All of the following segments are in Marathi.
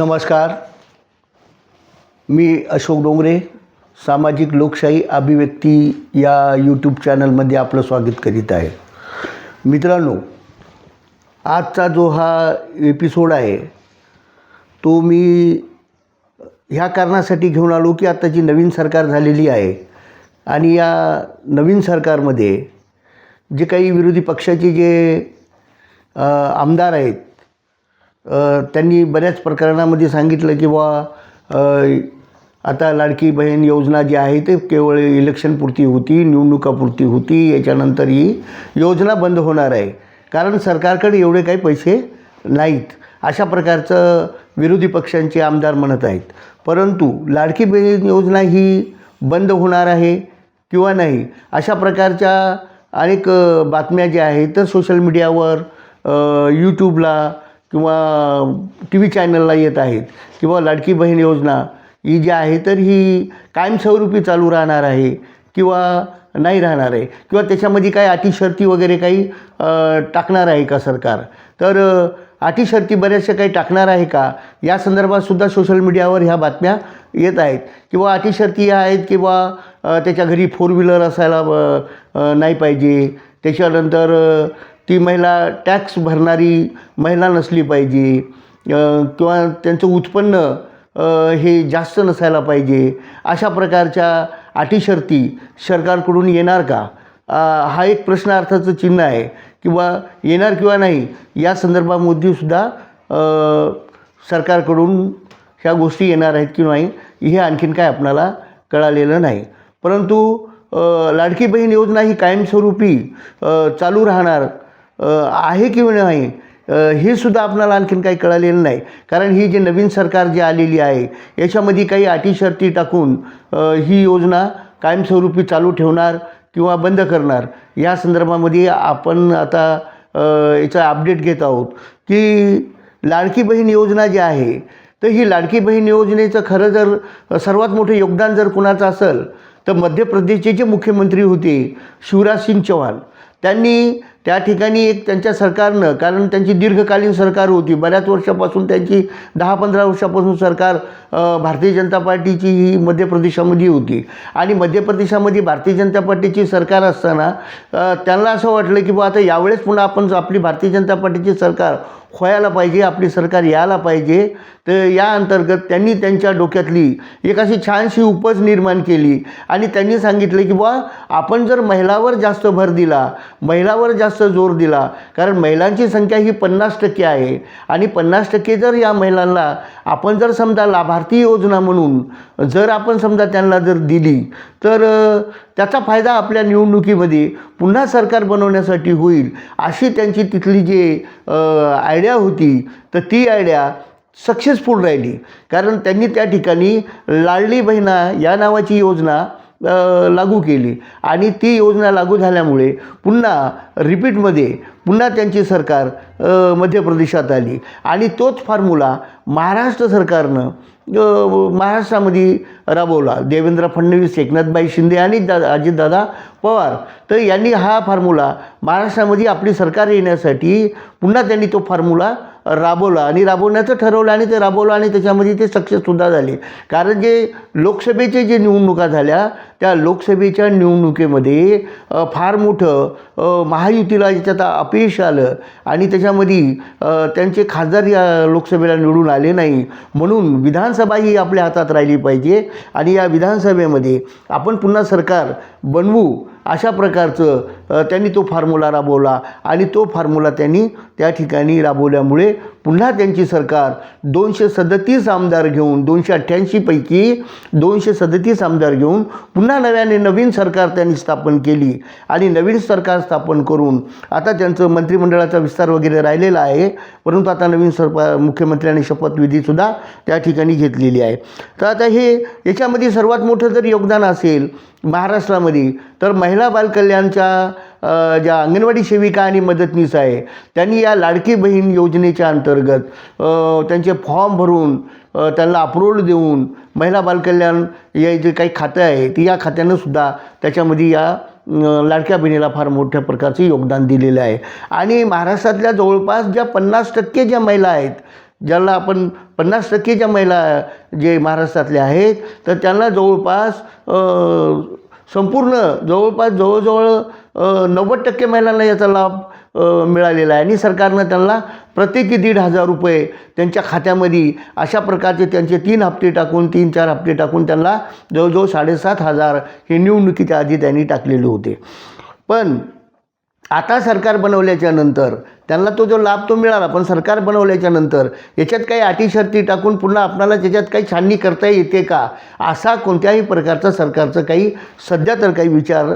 नमस्कार. मी अशोक डोंगरे सामाजिक लोकशाही अभिव्यक्ती या यूट्यूब चॅनलमध्ये आपलं स्वागत करीत आहे. मित्रांनो आजचा जो हा एपिसोड आहे तो मी ह्या कारणासाठी घेऊन आलो की आत्ताची नवीन सरकार झालेली आहे आणि या नवीन सरकारमध्ये जे काही विरोधी पक्षाचे जे आमदार आहेत त्यांनी बऱ्याच प्रकरणामध्ये सांगितलं की बा आता लाडकी बहीण योजना जी आहे ते केवळ इलेक्शनपुरती होती निवडणुकापुरती होती याच्यानंतर ही योजना बंद होणार आहे. कारण सरकारकडे एवढे काही पैसे नाहीत. अशा प्रकारचं विरोधी पक्षांचे आमदार म्हणत आहेत. परंतु लाडकी बहीण योजना ही बंद होणार आहे किंवा नाही अशा प्रकारच्या अनेक बातम्या ज्या आहेत तर सोशल मीडियावर यूट्यूबला किंवा टी व्ही चॅनलला येत आहेत किंवा लाडकी बहीण योजना ही जी आहे तर ही कायमस्वरूपी चालू राहणार आहे किंवा नाही राहणार आहे? किंवा त्याच्यामध्ये काही अटी शर्ती वगैरे काही टाकणार आहे का सरकार? तर अ, अटी शर्ती बऱ्याचशा काही टाकणार आहे का? या संदर्भात सुद्धा सोशल मीडियावर ह्या बातम्या येत आहेत. किंवा अटी शर्ती ह्या आहेत किंवा त्याच्या घरी फोर व्हीलर असायला नाही पाहिजे. त्याच्यानंतर ती महिला टॅक्स भरणारी महिला नसली पाहिजे. किंवा त्यांचं उत्पन्न हे जास्त नसायला पाहिजे. अशा प्रकारच्या अटीशर्ती सरकारकडून येणार का? हा एक प्रश्नार्थाचं चिन्ह आहे. किंवा येणार किंवा नाही या संदर्भामध्ये सुद्धा सरकारकडून ह्या गोष्टी येणार आहेत की नाही हे आणखीन काय आपणाला कळालेलं नाही. परंतु लाडकी बहीण योजना ही कायमस्वरूपी चालू राहणार. आहे किंवा नाही हे सुद्धा आपणाला आणखीन काही कळालेलं नाही. कारण ही जी नवीन सरकार जी आलेली आहे याच्यामध्ये काही अटी शर्ती टाकून ही योजना कायमस्वरूपी चालू ठेवणार किंवा बंद करणार या संदर्भामध्ये आपण आता याचा अपडेट घेत आहोत. की लाडकी बहीण योजना जी आहे तर ही लाडकी बहीण योजनेचं खरं जर सर्वात मोठं योगदान जर कुणाचं असेल तर मध्य प्रदेशचे जे मुख्यमंत्री होते शिवराज सिंग चौहान त्यांनी त्या ठिकाणी एक त्यांच्या सरकारनं कारण त्यांची दीर्घकालीन सरकार होती. बऱ्याच वर्षापासून त्यांची दहा पंधरा वर्षापासून सरकार भारतीय जनता पार्टीची ही मध्य प्रदेशामध्ये होती. आणि मध्य प्रदेशामध्ये भारतीय जनता पार्टीची सरकार असताना त्यांना असं वाटलं की बा आता यावेळेस पुन्हा आपण आपली भारतीय जनता पार्टीची सरकार व्हायला पाहिजे आपली सरकार यायला पाहिजे. तर या अंतर्गत त्यांनी त्यांच्या डोक्यातली एक अशी छानशी उपज निर्माण केली. आणि त्यांनी सांगितलं की बा आपण जर महिलावर जास्त भर दिला महिलावर जास्त जोर दिला कारण महिलांची संख्या ही पन्नास टक्के आहे. आणि पन्नास टक्के जर या महिलांना आपण जर समजा लाभार्थी योजना म्हणून जर आपण समजा त्यांना जर दिली तर त्याचा फायदा आपल्या निवडणुकीमध्ये पुन्हा सरकार बनवण्यासाठी होईल अशी त्यांची तिथली जी आयडिया होती तर ती आयडिया सक्सेसफुल राहिली. कारण त्यांनी त्या ठिकाणी लाडली बहिणा या नावाची योजना लागू केली. आणि ती योजना लागू झाल्यामुळे पुन्हा रिपीटमध्ये पुन्हा त्यांची सरकार मध्य प्रदेशात आली. आणि तोच फॉर्म्युला महाराष्ट्र सरकारनं महाराष्ट्रामध्ये राबवला. देवेंद्र फडणवीस एकनाथबाई शिंदे आणि दा अजितदादा पवार. तर यांनी हा फॉर्म्युला महाराष्ट्रामध्ये आपली सरकार येण्यासाठी पुन्हा त्यांनी तो फॉर्म्युला राबवला. आणि राबवण्याचं ठरवलं आणि ते राबवलं आणि त्याच्यामध्ये ते सक्सेससुद्धा झाले. कारण जे लोकसभेचे जे निवडणुका झाल्या त्या लोकसभेच्या निवडणुकीमध्ये फार मोठं महायुतीला याच्यात अपयश आलं आणि त्याच्यामध्ये त्यांचे खासदार या लोकसभेला निवडून आले नाही. म्हणून विधानसभा ही आपल्या हातात राहिली पाहिजे आणि या विधानसभेमध्ये आपण पुन्हा सरकार बनवू अशा प्रकारचं त्यांनी तो फॉर्म्युला राबवला आणि तो फॉर्म्युला त्यांनी त्या ठिकाणी राबवल्यामुळे पुन्हा त्यांची सरकार दोनशे सदतीस आमदार घेऊन दोनशे अठ्ठ्याऐंशीपैकी दोनशे सदतीस आमदार घेऊन पुन्हा नव्याने नवीन सरकार त्यांनी स्थापन केली आणि नवीन सरकार स्थापन करून आता त्यांचं मंत्रिमंडळाचा विस्तार वगैरे राहिलेला आहे. परंतु आता नवीन सरपा मुख्यमंत्र्यांनी शपथविधीसुद्धा त्या ठिकाणी घेतलेली आहे. तर आता हे याच्यामध्ये सर्वात मोठं जर योगदान असेल महाराष्ट्रामध्ये तर महिला बालकल्याणच्या ज्या अंगणवाडी सेविका आणि मदतनीस आहे त्यांनी या लाडकी बहीण योजनेच्या अंतर्गत त्यांचे फॉर्म भरून त्यांना अप्रूव्हल देऊन महिला बालकल्याण या जे काही खातं आहे ती या खात्यानं सुद्धा त्याच्यामध्ये या लाडक्या बहिणीला फार मोठ्या प्रकारचे योगदान दिलेलं आहे. आणि महाराष्ट्रातल्या जवळपास ज्या पन्नास टक्के ज्या महिला आहेत ज्याला आपण पन्नास टक्के ज्या महिला जे महाराष्ट्रातल्या आहेत तर त्यांना जवळपास संपूर्ण जवळपास जवळजवळ नव्वद टक्के महिलांना याचा लाभ मिळालेला आहे. आणि सरकारनं त्यांना प्रत्येकी दीड हजार रुपये त्यांच्या खात्यामध्ये अशा प्रकारचे त्यांचे तीन हप्ते टाकून तीन चार हप्ते टाकून त्यांना जवळजवळ साडेसात हजार हे निवडणुकीच्या आधी त्यांनी टाकलेले होते. पण आता सरकार बनवल्याच्या नंतर त्यांना तो जो लाभ तो मिळाला पण सरकार बनवल्याच्या नंतर याच्यात काही अटी शर्ती टाकून पुन्हा आपणाला त्याच्यात काही छाननी करता येते का? असा कोणत्याही प्रकारचा सरकारचं काही सध्या तर काही विचार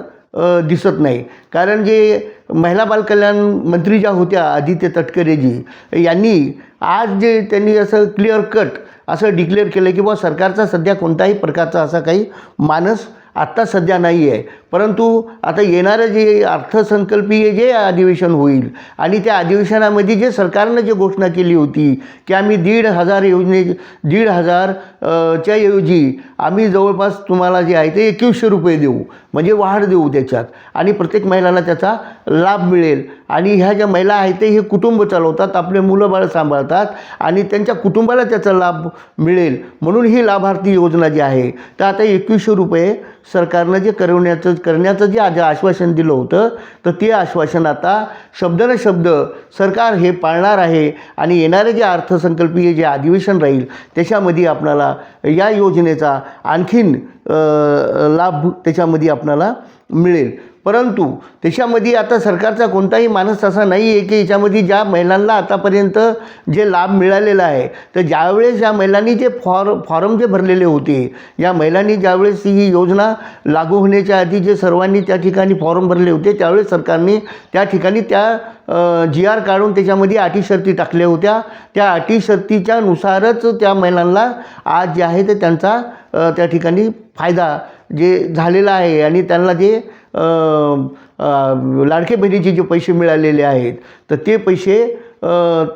दिसत नाही. कारण जे महिला बालकल्याण मंत्री ज्या होत्या आदित्य तटकरेजी यांनी आज जे त्यांनी असं क्लिअर कट असं डिक्लेअर केलं की बुवा सरकारचा सध्या कोणताही प्रकारचा असा काही मानस आत्ता सध्या नाही आहे. परंतु आता येणारं जे अर्थसंकल्पीय जे अधिवेशन होईल आणि त्या अधिवेशनामध्ये जे सरकारनं जे घोषणा केली होती की आम्ही दीड हजार योजने दीड हजार च्या ऐवजी आम्ही जवळपास तुम्हाला जे आहे ते एकवीसशे रुपये देऊ. म्हणजे वाढ देऊ त्याच्यात. आणि प्रत्येक महिलाला त्याचा लाभ मिळेल. आणि ह्या ज्या महिला आहेत ते हे कुटुंब चालवतात आपले मुलं बाळ सांभाळतात आणि त्यांच्या कुटुंबाला त्याचा लाभ मिळेल. म्हणून ही लाभार्थी योजना जी आहे तर आता एकवीसशे रुपये सरकारनं जे करवण्याचं करण्याचं जे आज आश्वासन दिलं होतं तर ते आश्वासन आता शब्द शब्द सरकार हे पाळणार आहे आणि येणारे जे अर्थसंकल्पीय जे अधिवेशन राहील त्याच्यामध्ये आपणाला या योजनेचा आणखीन लाभ त्याच्यामध्ये आपणाला मिळेल. परंतु त्याच्यामध्ये आता सरकारचा कोणताही माणूस असा नाही आहे की याच्यामध्ये ज्या महिलांना आतापर्यंत जे लाभ मिळालेला आहे तर ज्यावेळेस या महिलांनी जे फॉर फॉर्म जे भरलेले होते या महिलांनी ज्यावेळेस ही योजना लागू होण्याच्या आधी जे सर्वांनी त्या ठिकाणी फॉर्म भरले होते त्यावेळेस सरकारने त्या ठिकाणी त्या जी आर काढून त्याच्यामध्ये अटी शर्ती टाकल्या होत्या. त्या अटी शर्तीच्या नुसारच त्या महिलांना आज जे आहे ते त्यांचा त्या ठिकाणी फायदा जे झालेला आहे आणि त्यांना जे लाडके बहिणीचे जे पैसे मिळालेले आहेत तर ते पैसे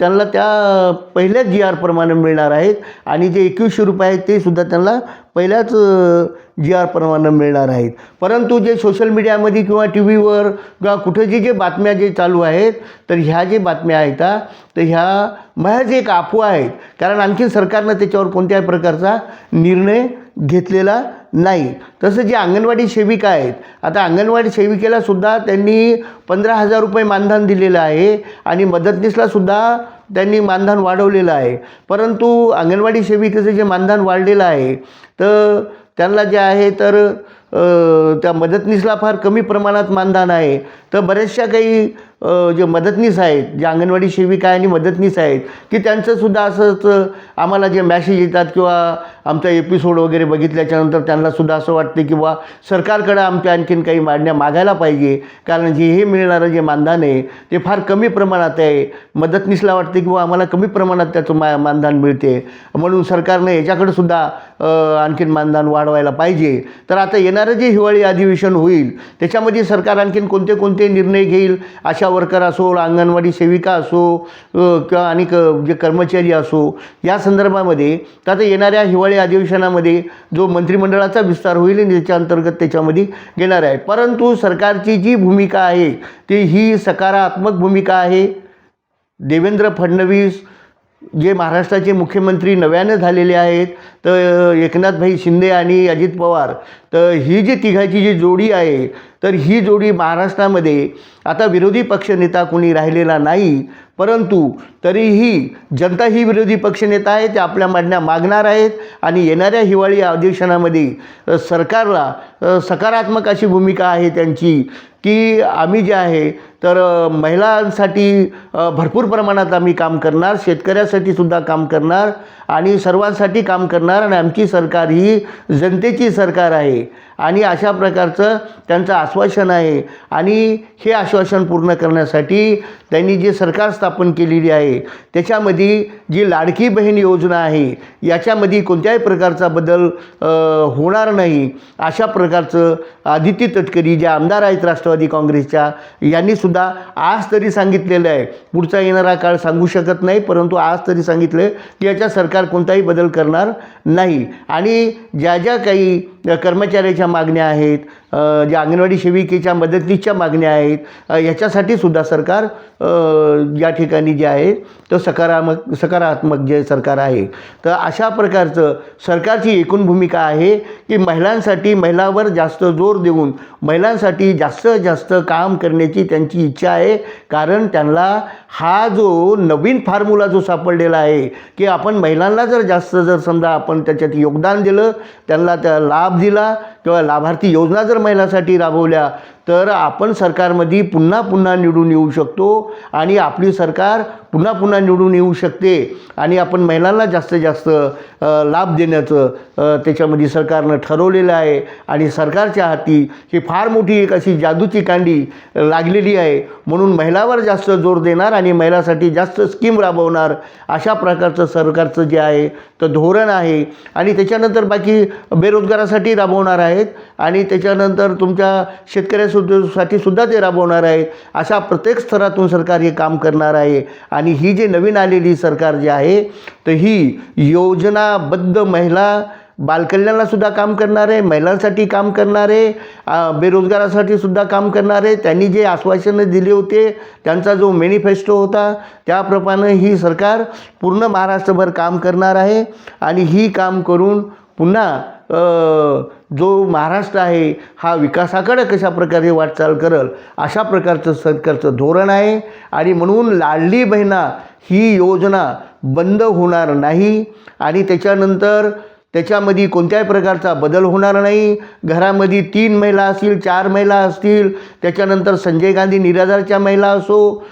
त्यांना त्या पहिल्याच जी आरप्रमाणे मिळणार आहेत आणि जे एकवीसशे रुपये आहेत ते सुद्धा त्यांना पहिल्याच जी आरप्रमाणे मिळणार आहेत. परंतु जे सोशल मीडियामध्ये किंवा टी व्हीवर किंवा कुठे जे जे बातम्या जे चालू आहेत तर ह्या जे बातम्या आहेत तर ह्या महज एक अफवा आहेत. कारण आणखीन सरकारनं त्याच्यावर कोणत्याही प्रकारचा निर्णय घेतलेला नाही. तसं जे अंगणवाडी सेविका आहेत आता अंगणवाडी सेविकेला सुद्धा त्यांनी पंधरा हजार रुपये मानधन दिलेलं आहे आणि मदतनीसला सुद्धा त्यांनी मानधन वाढवलेलं आहे. परंतु अंगणवाडी सेविकेचं जे मानधन वाढलेलं आहे तर त्यांना जे आहे तर त्या मदतनीसला फार कमी प्रमाणात मानधन आहे. तर बऱ्याचशा काही जे मदतनीस आहेत जे अंगणवाडी सेविका आणि मदतनीस आहेत की त्यांचंसुद्धा असंच आम्हाला जे मॅसेज येतात किंवा आमचा एपिसोड वगैरे बघितल्याच्यानंतर त्यांनासुद्धा असं वाटतं की बा सरकारकडं आमच्या आणखीन काही मागण्या मागायला पाहिजे. कारण जे हे मिळणारं जे मानधन आहे ते फार कमी प्रमाणात आहे. मदतनीसला वाटते की बा आम्हाला कमी प्रमाणात त्याचं मा मानधन मिळते. म्हणून सरकारनं याच्याकडंसुद्धा आणखीन मानधन वाढवायला पाहिजे. तर आता येणार जे हिवाळी अधिवेशन होईल त्याच्यामध्ये सरकार आणखीन कोणते कोणते निर्णय घेईल आशा वर्कर असो अंगणवाडी सेविका असो किंवा आणि क- जे कर्मचारी असो या संदर्भामध्ये तर आता येणाऱ्या हिवाळी अधिवेशनामध्ये जो मंत्रिमंडळाचा विस्तार होईल आणि त्याच्या अंतर्गत त्याच्यामध्ये घेणार आहे. परंतु सरकारची जी भूमिका आहे ती ही सकारात्मक भूमिका आहे. देवेंद्र फडणवीस जे महाराष्ट्राचे मुख्यमंत्री नव्यानं झालेले आहेत तर एकनाथभाई शिंदे आणि अजित पवार तर ही जी तिघाची जी जोडी आहे तर ही जोडी महाराष्ट्रामध्ये आता विरोधी पक्षनेता कोणी राहिलेला नाही परंतु तरीही जनता ही विरोधी पक्षनेता आहे ते आपल्या मांडण्या मागणार आहेत आणि येणाऱ्या हिवाळी अधिवेशनामध्ये सरकारला सकारात्मक अशी भूमिका आहे त्यांची की आम्ही जे आहे तर महिलांसाठी भरपूर प्रमाणात आम्ही काम करणार शेतकऱ्यासाठी सुद्धा काम करणार आणि सर्वांसाठी काम करणार आणि आमची सरकार ही जनतेची सरकार आहे आणि अशा प्रकारचं त्यांचं आश्वासन आहे आणि हे आश्वासन पूर्ण करण्यासाठी त्यांनी जे सरकार स्थापन केलेली आहे त्याच्यामध्ये जी लाडकी बहीण योजना आहे याच्यामध्ये कोणत्याही प्रकारचा बदल होणार नाही अशा प्रकारचं आदित्य तटकरी जे आमदार आहेत राष्ट्रवादी काँग्रेसच्या यांनी सुद्धा आज तरी सांगितलेलं आहे. पुढचा येणारा काळ सांगू शकत नाही परंतु आज तरी सांगितलं की याच्या सरकार कोणताही बदल करणार नाही. आणि ज्या ज्या काही कर्मचाऱ्याच्या मागण्या आहेत ज्या अंगणवाडी सेविकेच्या मदतीच्या मागण्या आहेत याच्यासाठी सुद्धा सरकार या ठिकाणी जे आहे तर सकारात्मक सकारात्मक जे सरकार आहे. तर अशा प्रकारचं सरकारची एकूण भूमिका आहे की महिलांसाठी महिलावर जास्त जोर देऊन महिलांसाठी जास्त जास्त काम करण्याची त्यांची इच्छा आहे. कारण त्यांना हा जो नवीन फॉर्म्युला जो सापडलेला आहे की आपण महिलांना जर जास्त जर समजा आपण त्याच्यात योगदान दिलं त्यांना त्या लाभ दिला किंवा लाभार्थी योजना जर महिलांसाठी राबवल्या तर आपण सरकारमध्ये पुन्हा पुन्हा निवडून येऊ शकतो आणि आपली सरकार पुन्हा पुन्हा निवडून येऊ शकते आणि आपण महिलांना जास्तीत जास्त लाभ देण्याचं त्याच्यामध्ये सरकारनं ठरवलेलं आहे. आणि सरकारच्या हाती ही फार मोठी एक अशी जादूची कांडी लागलेली आहे. म्हणून महिलावर जास्त जोर देणार आणि महिलासाठी जास्त स्कीम राबवणार अशा प्रकारचं सरकारचं जे आहे तर धोरण आहे. आणि त्याच्यानंतर बाकी बेरोजगारासाठी राबवणार आहेत. आणि त्याच्यानंतर तुमच्या शेतकऱ्यासोबत सुद्धा ते राबवणार आहे अशा प्रत्येक स्तरातून सरकार हे काम करणार आहे. आणि ही जी नवीन आलेली सरकार जी आहे तर ही योजनाबद्ध महिला बालकल्याणालासुद्धा काम करणार आहे महिलांसाठी काम करणार आहे बेरोजगारासाठी सुद्धा काम आहे. त्यांनी जे आश्वासनं दिले होते त्यांचा जो मॅनिफेस्टो होता त्याप्रमाणे ही सरकार पूर्ण महाराष्ट्रभर काम करणार आहे. आणि ही काम करून पुन्हा जो महाराष्ट्र आहे हा विकासाकडे कशा प्रकारे वाटचाल करल अशा प्रकारचं सरकारचं धोरण आहे. आणि म्हणून लाडली बहिणा ही योजना बंद होणार नाही. आणि त्याच्यानंतर त्याच्यामध्ये कोणत्याही प्रकारचा बदल होणार नाही. घरामध्ये तीन महिला असतील चार महिला असतील त्याच्यानंतर संजय गांधी निराधारच्या महिला असो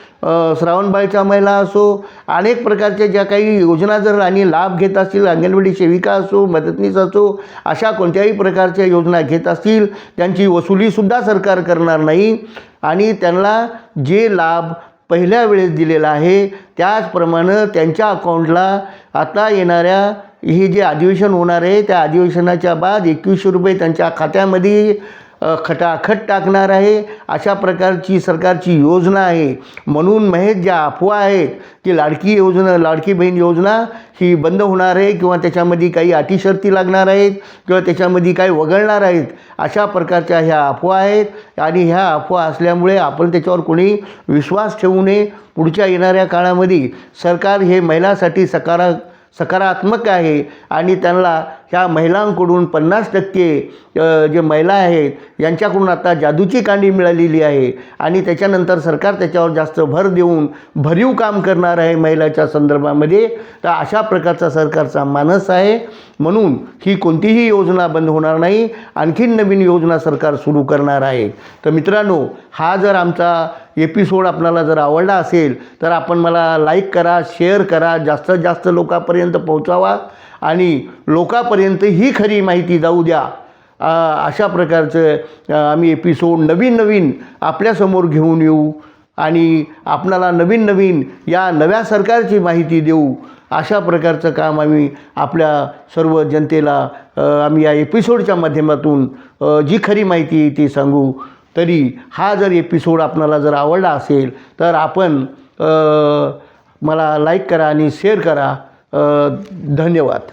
श्रावणबाईच्या महिला असो अनेक प्रकारच्या ज्या काही योजना जर आणि लाभ घेत असतील अंगणवाडी सेविका असो मदतनीस असो अशा कोणत्याही प्रकारच्या योजना घेत असतील त्यांची वसुलीसुद्धा सरकार करणार नाही. आणि त्यांना जे लाभ पहिल्या वेळेस दिलेला आहे त्याचप्रमाणे त्यांच्या अकाउंटला आता येणाऱ्या हे जे अधिवेशन होणार आहे त्या अधिवेशनाच्या बाद एकवीसशे रुपये त्यांच्या खात्यामध्ये खटाखट टाकणार आहे. अशा प्रकारची सरकारची योजना आहे. म्हणून महेश ज्या अफवा आहेत की लाडकी योजना लाडकी बहीण योजना ही बंद होणार आहे किंवा त्याच्यामध्ये काही अटी शर्ती लागणार आहेत किंवा त्याच्यामध्ये काही वगळणार आहेत अशा प्रकारच्या ह्या अफवा आहेत. आणि ह्या अफवा असल्यामुळे आपण त्याच्यावर कोणी विश्वास ठेवू नये. पुढच्या येणाऱ्या काळामध्ये सरकार हे महिलासाठी सकारा सकारात्मक आहे आणि त्यांना ह्या महिलांकडून पन्नास टक्के जे महिला आहेत यांच्याकडून आता जादूची कांडी मिळालेली आहे. आणि त्याच्यानंतर सरकार त्याच्यावर जास्त भर देऊन भरीव काम करणार आहे महिलाच्या संदर्भामध्ये. तर अशा प्रकारचा सरकारचा मानस आहे. म्हणून ही कोणतीही योजना बंद होणार नाही. आणखीन नवीन योजना सरकार सुरू करणार आहे. तर मित्रांनो हा जर आमचा एपिसोड आपल्याला जर आवडला असेल तर आपण मला लाईक करा शेअर करा जास्तीत जास्त लोकांपर्यंत पोहोचावा. आणि लोकापर्यंत ही खरी माहिती जाऊ द्या. अशा प्रकारचं आम्ही एपिसोड नवीन नवीन आपल्यासमोर घेऊन येऊ आणि आपणाला नवीन नवीन या नव्या सरकारची माहिती देऊ. अशा प्रकारचं काम आम्ही आपल्या सर्व जनतेला आम्ही या एपिसोडच्या माध्यमातून जी खरी माहिती आहे ती सांगू. तरी हा जर एपिसोड आपणाला जर आवडला असेल तर आपण मला लाईक करा आणि शेअर करा. धन्यवाद.